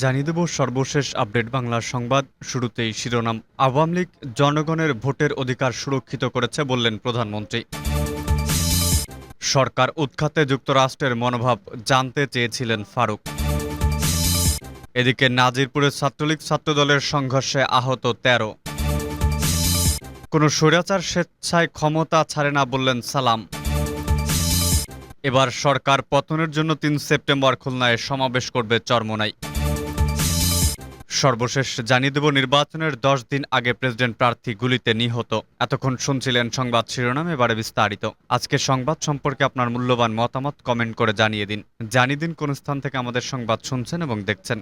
জানিয়ে দেব সর্বশেষ আপডেট বাংলার সংবাদ। শুরুতেই শিরোনাম। আওয়ামী লীগ জনগণের ভোটের অধিকার সুরক্ষিত করেছে বললেন প্রধানমন্ত্রী। সরকার উৎখাতে যুক্তরাষ্ট্রের মনোভাব জানতে চেয়েছিলেন ফারুক। এদিকে নাজিরপুরের ছাত্রলীগ ছাত্রদলের সংঘর্ষে আহত তেরো। কোনো স্বৈরাচার স্বেচ্ছায় ক্ষমতা ছাড়ে না বললেন সালাম। এবার সরকার পতনের জন্য তিন সেপ্টেম্বর খুলনায় সমাবেশ করবে চরমোনাই। সর্বশেষ জানিয়ে দেব, নির্বাচনের দশ দিন আগে প্রেসিডেন্ট প্রার্থী গুলিতে নিহত। এতক্ষণ শুনছিলেন সংবাদ শিরোনাম, এবারে বিস্তারিত। আজকে সংবাদ সম্পর্কে আপনার মূল্যবান মতামত কমেন্ট করে জানিয়ে দিন। জানিয়ে দিন কোন স্থান থেকে আমাদের সংবাদ শুনছেন এবং দেখছেন।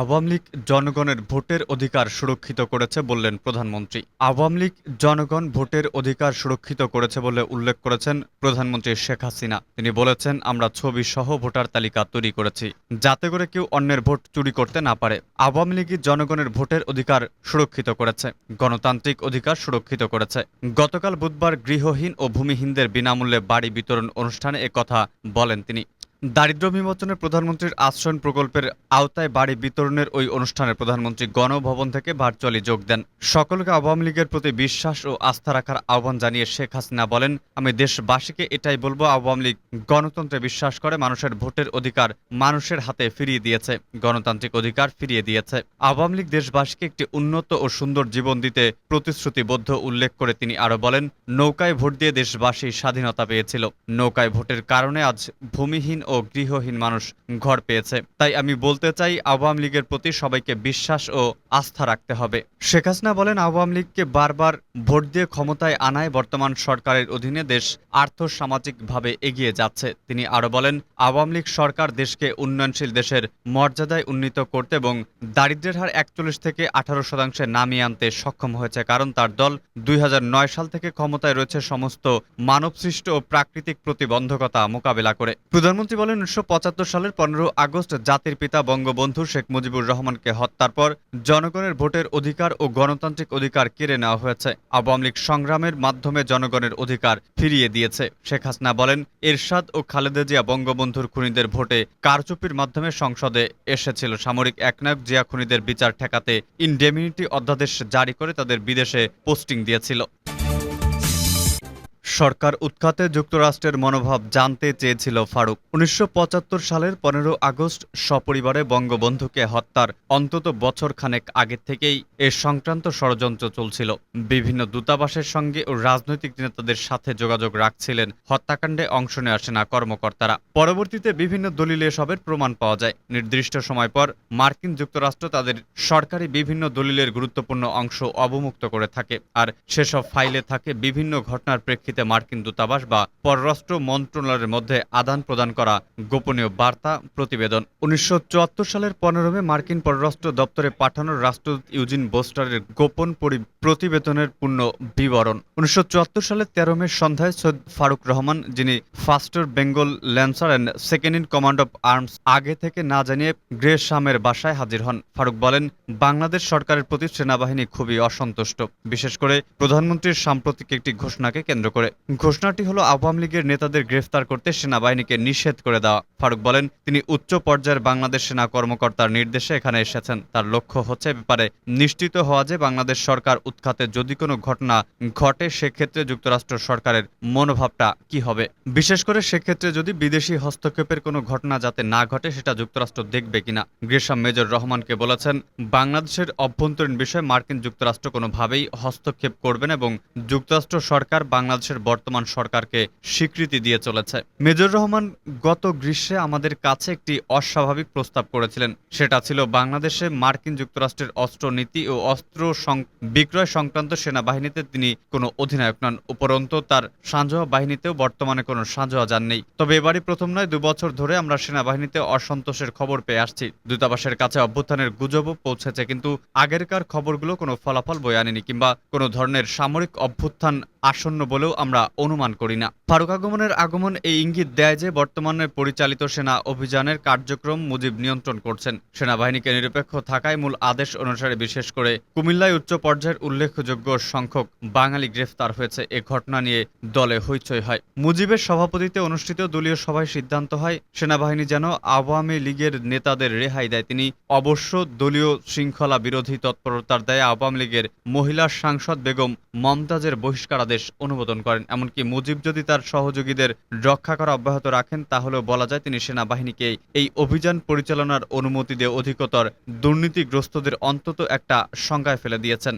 আওয়ামী লীগ জনগণের ভোটের অধিকার সুরক্ষিত করেছে বললেন প্রধানমন্ত্রী। আওয়ামী লীগ জনগণ ভোটের অধিকার সুরক্ষিত করেছে বলে উল্লেখ করেছেন প্রধানমন্ত্রী শেখ হাসিনা। তিনি বলেছেন, আমরা ছবি সহ ভোটার তালিকা তৈরি করেছি, যাতে করে কেউ অন্যের ভোট চুরি করতে না পারে। আওয়ামী লীগই জনগণের ভোটের অধিকার সুরক্ষিত করেছে, গণতান্ত্রিক অধিকার সুরক্ষিত করেছে। গতকাল বুধবার গৃহহীন ও ভূমিহীনদের বিনামূল্যে বাড়ি বিতরণ অনুষ্ঠানে একথা বলেন তিনি। দারিদ্র বিমোচনের প্রধানমন্ত্রীর আশ্রয়ণ প্রকল্পের আওতায় বাড়ি বিতরণের ওই অনুষ্ঠানে প্রধানমন্ত্রী গণভবন থেকে ভার্চুয়ালি যোগ দেন। সকলকে আওয়ামী লীগের প্রতি বিশ্বাস ও আস্থা রাখার আহ্বান জানিয়ে শেখ হাসিনা বলেন, আমি দেশবাসীকে এটাই বলব, আওয়ামী লীগ গণতন্ত্রে বিশ্বাস করে মানুষের ভোটের অধিকার মানুষের হাতে ফিরিয়ে দিয়েছে, গণতান্ত্রিক অধিকার ফিরিয়ে দিয়েছে। আওয়ামী লীগ দেশবাসীকে একটি উন্নত ও সুন্দর জীবন দিতে প্রতিশ্রুতিবদ্ধ উল্লেখ করে তিনি আরও বলেন, নৌকায় ভোট দিয়ে দেশবাসী স্বাধীনতা পেয়েছিল। নৌকায় ভোটের কারণে আজ ভূমিহীন ও গৃহহীন মানুষ ঘর পেয়েছে। তাই আমি বলতে চাই, আওয়ামী লীগের প্রতি সবাইকে বিশ্বাস ও আস্থা রাখতে হবে। শেখ হাসিনা বলেন, আওয়ামী লীগকে বারবার ভোট দিয়ে ক্ষমতায় আনায় বর্তমান সরকারের অধীনে দেশ আর্থসামাজিকভাবে এগিয়ে যাচ্ছে। তিনি আরও বলেন, আওয়ামী লীগ সরকার দেশকে উন্নয়নশীল দেশের মর্যাদায় উন্নীত করতে এবং দারিদ্র্যের হার একচল্লিশ থেকে আঠারো শতাংশে নামিয়ে আনতে সক্ষম হয়েছে, কারণ তার দল দুই হাজার নয় সাল থেকে ক্ষমতায় রয়েছে সমস্ত মানবসৃষ্ট ও প্রাকৃতিক প্রতিবন্ধকতা মোকাবেলা করে। প্রধানমন্ত্রী বলেন, উনিশশো পঁচাত্তর সালের পনেরো আগস্ট জাতির পিতা বঙ্গবন্ধু শেখ মুজিবুর রহমানকে হত্যার পর জনগণের ভোটের অধিকার ও গণতান্ত্রিক অধিকার কেড়ে নেওয়া হয়েছে। আওয়ামী লীগ সংগ্রামের মাধ্যমে জনগণের অধিকার ফিরিয়ে দিয়েছে। শেখ হাসিনা বলেন, এরশাদ ও খালেদা জিয়া বঙ্গবন্ধুর খুনিদের ভোটে কারচুপির মাধ্যমে সংসদে এসেছিল। সামরিক একনায়ক জিয়া খুনিদের বিচার ঠেকাতে ইনডেমিনিটি অধ্যাদেশ জারি করে তাদের বিদেশে পোস্টিং দিয়েছিল। সরকার উৎখাতে যুক্তরাষ্ট্রের মনোভাব জানতে চেয়েছিল ফারুক। উনিশশো পঁচাত্তর সালের পনেরো আগস্ট সপরিবারে বঙ্গবন্ধুকে হত্যার অন্তত বছর খানেক আগে থেকেই এ সংক্রান্ত ষড়যন্ত্র চলছিল। বিভিন্ন দূতাবাসের সঙ্গে ও রাজনৈতিক নেতাদের সাথে যোগাযোগ রাখছিলেন হত্যাকাণ্ডে অংশ নেওয়া সেনা কর্মকর্তারা। পরবর্তীতে বিভিন্ন দলিলে এসবের প্রমাণ পাওয়া যায়। নির্দিষ্ট সময় পর মার্কিন যুক্তরাষ্ট্র তাদের সরকারি বিভিন্ন দলিলের গুরুত্বপূর্ণ অংশ অবমুক্ত করে থাকে। আর সেসব ফাইলে থাকে বিভিন্ন ঘটনার প্রেক্ষিতে মার্কিন দূতাবাস বা পররাষ্ট্র মন্ত্রণালয়ের মধ্যে আদান প্রদান করা গোপনীয় বার্তা প্রতিবেদন। উনিশশো চুয়াত্তর সালের পনেরো মে মার্কিন পররাষ্ট্র দপ্তরে পাঠানো রাষ্ট্রদূত ইউজিন বোস্টারের গোপন প্রতিবেদনের পূর্ণ বিবরণ। উনিশশো চুয়াত্তর সালের তেরো মে সন্ধ্যায় সৈয়দ ফারুক রহমান, যিনি faster Bengal lancer and second in command of arms, আগে থেকে না জানিয়ে গ্রে শামের বাসায় হাজির হন। ফারুক বলেন, বাংলাদেশ সরকারের প্রতি সেনাবাহিনী খুবই অসন্তুষ্ট। বিশেষ করে প্রধানমন্ত্রীর সাম্প্রতিক একটি ঘোষণাকে কেন্দ্র করে। ঘোষণাটি হলো আওয়ামী লীগের নেতাদের গ্রেফতার করতে সেনাবাহিনীকে নিষেধ করে দেওয়া। ফারুক বলেন, তিনি উচ্চ পর্যায়ের বাংলাদেশ সেনা কর্মকর্তার নির্দেশে এখানে এসেছেন। তার লক্ষ্য হচ্ছে ব্যাপারে নিশ্চিত হওয়া যে বাংলাদেশ সরকার উৎখাতে যদি কোনো ঘটনা ঘটে, সেক্ষেত্রে যুক্তরাষ্ট্র সরকারের মনোভাবটা কি হবে? বিশেষ করে সেক্ষেত্রে যদি বিদেশি হস্তক্ষেপের কোনো ঘটনা যাতে না ঘটে, সেটা যুক্তরাষ্ট্র দেখবে কিনা? গ্রেসাম মেজর রহমানকে বলেছেন, বাংলাদেশের অভ্যন্তরীণ বিষয়ে মার্কিন যুক্তরাষ্ট্র কোনোভাবেই হস্তক্ষেপ করবেন এবং যুক্তরাষ্ট্র সরকার বাংলাদেশের বর্তমান সরকারকে স্বীকৃতি দিয়ে চলেছে। মেজর রহমান, গত গ্রীষ্মে আমাদের কাছে একটি অস্বাভাবিক প্রস্তাব করেছিলেন। সেটা ছিল বাংলাদেশে মার্কিন যুক্তরাষ্ট্রের অস্ত্র নীতি ও অস্ত্র বিক্রয় সংক্রান্ত সেনাবাহিনীতে তিনি কোনো অধিনায়ক নন। উপরন্তু তার সাঁজোয়া বাহিনীতেও বর্তমানে কোনো সাঁজোয়া যান নেই। তবে এবারই প্রথম নয়, দু বছর ধরে আমরা সেনাবাহিনীতে অসন্তোষের খবর পেয়ে আসছি। দূতাবাসের কাছে অভ্যুত্থানের গুজবও পৌঁছেছে, কিন্তু আগেরকার খবরগুলো কোনো ফলাফল বয়ে আনেনি কিংবা কোনো ধরনের সামরিক অভ্যুত্থান আসন্ন বলেও আমরা অনুমান করি না। ফারুক আগমনের আগমন এই ইঙ্গিত দেয় যে বর্তমানে পরিচালিত সেনা অভিযানের কার্যক্রম মুজিব নিয়ন্ত্রণ করছেন। সেনাবাহিনীকে নিরপেক্ষ থাকায় মূল আদেশ অনুসারে বিশেষ করে কুমিল্লায় উচ্চ পর্যায়ের উল্লেখযোগ্য সংখ্যক বাঙালি গ্রেফতার হয়েছে। এ ঘটনা নিয়ে দলে হইচই হয়। মুজিবের সভাপতিতে অনুষ্ঠিত দলীয় সভায় সিদ্ধান্ত হয়, সেনাবাহিনী যেন আওয়ামী লীগের নেতাদের রেহাই দেয়। তিনি অবশ্য দলীয় শৃঙ্খলা বিরোধী তৎপরতার দায়ে আওয়ামী লীগের মহিলা সাংসদ বেগম মমতাজের বহিষ্কারাদেশ অনুমোদন করেন। এমনকি মুজিব যদি তার সহযোগীদের রক্ষা করা অব্যাহত রাখেন, তাহলেও বলা যায় তিনি সেনাবাহিনীকে এই অভিযান পরিচালনার অনুমতি দিয়ে অধিকতর দুর্নীতিগ্রস্তদের অন্তত একটা সংজ্ঞায় ফেলে দিয়েছেন।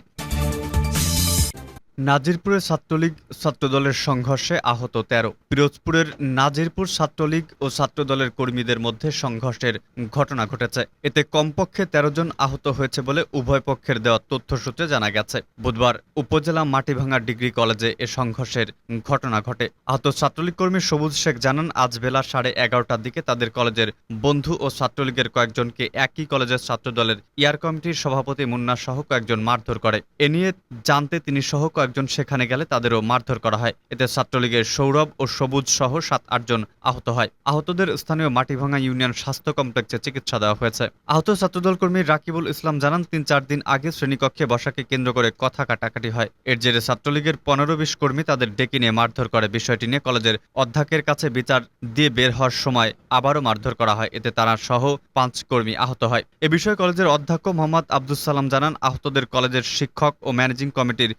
নাজিরপুরে ছাত্রলীগ ছাত্রদলের সংঘর্ষে আহত তেরো। পিরোজপুরের নাজিরপুর ছাত্রলীগ ও ছাত্রদলের কর্মীদের মধ্যে সংঘর্ষের ঘটনা ঘটেছে। এতে কমপক্ষে তেরো জন আহত হয়েছে বলে উভয় পক্ষের দেওয়া তথ্যসূত্রে জানা গেছে। বুধবার উপজেলা মাটিভাঙ্গা ডিগ্রি কলেজে এ সংঘর্ষের ঘটনা ঘটে। আহত ছাত্রলীগ কর্মী সবুজ শেখ জানান, আজ বেলা সাড়ে এগারোটার দিকে তাদের কলেজের বন্ধু ও ছাত্রলীগের কয়েকজনকে একই কলেজের ছাত্রদলের ইয়ার কমিটির সভাপতি মুন্না সহ কয়েকজন মারধর করে। এ নিয়ে জানতে তিনি সহ কয়েকজন সেখানে গেলে তাদেরও মারধর করা হয়। এতে ছাত্রলীগের সৌরভ ও সবুজ সহ সাত আটজন আহত হয়। আহতদের স্থানীয় মাটিভাঙ্গা ইউনিয়ন স্বাস্থ্য কমপ্লেক্সে চিকিৎসা দেওয়া হয়েছে। আহত ছাত্রদল কর্মী রাকিবুল ইসলাম জানান, তিন, চার দিন আগে শ্রেণীকক্ষে বসাকে কেন্দ্র করে কথা কাটাকাটি হয়। এর জেরে ছাত্রলীগের পনেরো, বিশ কর্মী তাদের ডেকে নিয়ে মারধর করে। বিষয়টি নিয়ে কলেজের অধ্যক্ষের কাছে বিচার দিয়ে বের হওয়ার সময় আবারও মারধর করা হয়। এতে তারা সহ পাঁচ কর্মী আহত হয়। এ বিষয়ে কলেজের অধ্যক্ষ মোহাম্মদ আব্দুল সালাম জানান, আহতদের কলেজের শিক্ষক ও ম্যানেজিং কমিটির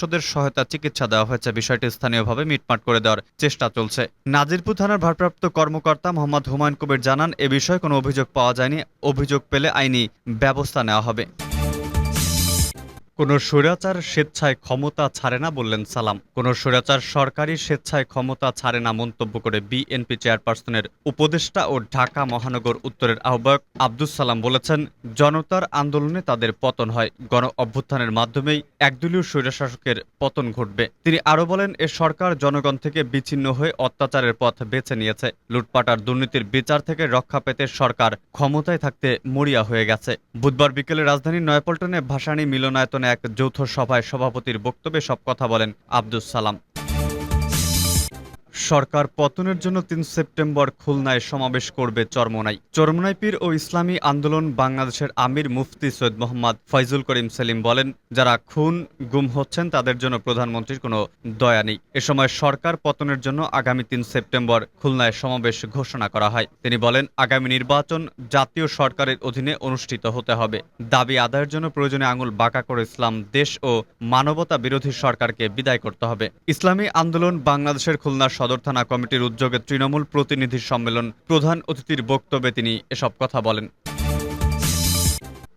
সদস্যদের সহায়তা চিকিৎসা দেওয়া হয়েছে। বিষয়টি স্থানীয়ভাবে মিটমাট করে দেওয়ার চেষ্টা চলছে। নাজিরপুর থানার ভারপ্রাপ্ত কর্মকর্তা মোহাম্মদ হুমায়ুন কবির জানান, এ বিষয়ে কোনো অভিযোগ পাওয়া যায়নি। অভিযোগ পেলে আইনি ব্যবস্থা নেওয়া হবে। কোনো স্বৈরাচার স্বেচ্ছায় ক্ষমতা ছাড়ে না বললেন সালাম। কোনো স্বৈরাচার সরকারি স্বেচ্ছায় ক্ষমতা ছাড়ে না মন্তব্য করে বিএনপি চেয়ারপারসনের উপদেষ্টা ও ঢাকা মহানগর উত্তরের আহ্বায়ক আব্দুস সালাম বলেছেন, জনতার আন্দোলনে তাদের পতন হয়। গণ অভ্যুত্থানের মাধ্যমেই একদলীয় স্বৈরশাসকের পতন ঘটবে। তিনি আরও বলেন, এ সরকার জনগণ থেকে বিচ্ছিন্ন হয়ে অত্যাচারের পথ বেছে নিয়েছে। লুটপাটার দুর্নীতির বিচার থেকে রক্ষা পেতে সরকার ক্ষমতায় থাকতে মরিয়া হয়ে গেছে। বুধবার বিকেলে রাজধানীর নয়াপল্টনে ভাসানী মিলনায়তনে এক যৌথ সভায় সভাপতির বক্তব্যে সব কথা বলেন আব্দুস সালাম। সরকার পতনের জন্য তিন সেপ্টেম্বর খুলনায় সমাবেশ করবে চরমনাই। চরমনাই পীর ও ইসলামী আন্দোলন বাংলাদেশের আমির মুফতি সৈয়দ মোহাম্মদ ফয়জুল করিম সেলিম বলেন, যারা খুন, গুম হচ্ছেন তাদের জন্য প্রধানমন্ত্রীর কোনো দয়া নেই। এ সময় সরকার পতনের জন্য আগামী তিন সেপ্টেম্বর খুলনায় সমাবেশ ঘোষণা করা হয়। তিনি বলেন, আগামী নির্বাচন জাতীয় সরকারের অধীনে অনুষ্ঠিত হতে হবে। দাবি আদায়ের জন্য প্রয়োজনে আঙুল বাঁকা করে ইসলাম দেশ ও মানবতা বিরোধী সরকারকে বিদায় করতে হবে। ইসলামী আন্দোলন বাংলাদেশের খুলনা সদর থানা কমিটির উদ্যোগে তৃণমূল প্রতিনিধি সম্মেলন প্রধান অতিথির বক্তব্যে তিনি এসব কথা বলেন।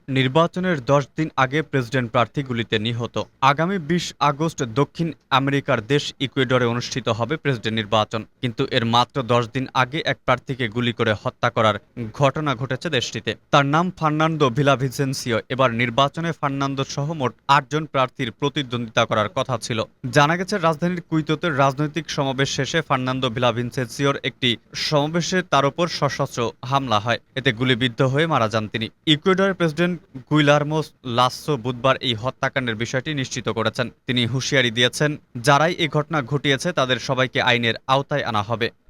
নির্বাচনের দশ দিন আগে প্রেসিডেন্ট প্রার্থীগুলিতে নিহত। আগামী বিশ আগস্ট দক্ষিণ আমেরিকার দেশ ইকুয়েডরে অনুষ্ঠিত হবে প্রেসিডেন্ট নির্বাচন। কিন্তু এর মাত্র দশ দিন আগে এক প্রার্থীকে গুলি করে হত্যা করার ঘটনা ঘটেছে দেশটিতে। তার নাম ফার্নান্দো ভিলাভিসেন্সিও। এবার নির্বাচনে ফার্নান্দো সহ মোট আটজন প্রার্থীর প্রতিদ্বন্দ্বিতা করার কথা ছিল। জানা গেছে, রাজধানীর কুইতোতে রাজনৈতিক সমাবেশ শেষে ফার্নান্দো ভিলাভিনসেন্সিওর একটি সমাবেশে তার উপর সশস্ত্র হামলা হয়। এতে গুলিবিদ্ধ হয়ে মারা যান তিনি। ইকুয়েডরের প্রেসিডেন্ট গুইলার্মোস লাসো বুধবার এই হত্যাকাণ্ডের বিষয়টি নিশ্চিত করেছেন। তিনি হুঁশিয়ারি দিয়েছেন, যারাই এই ঘটনা ঘটিয়েছে তাদের সবাইকে আইনের আওতায় আনা হবে।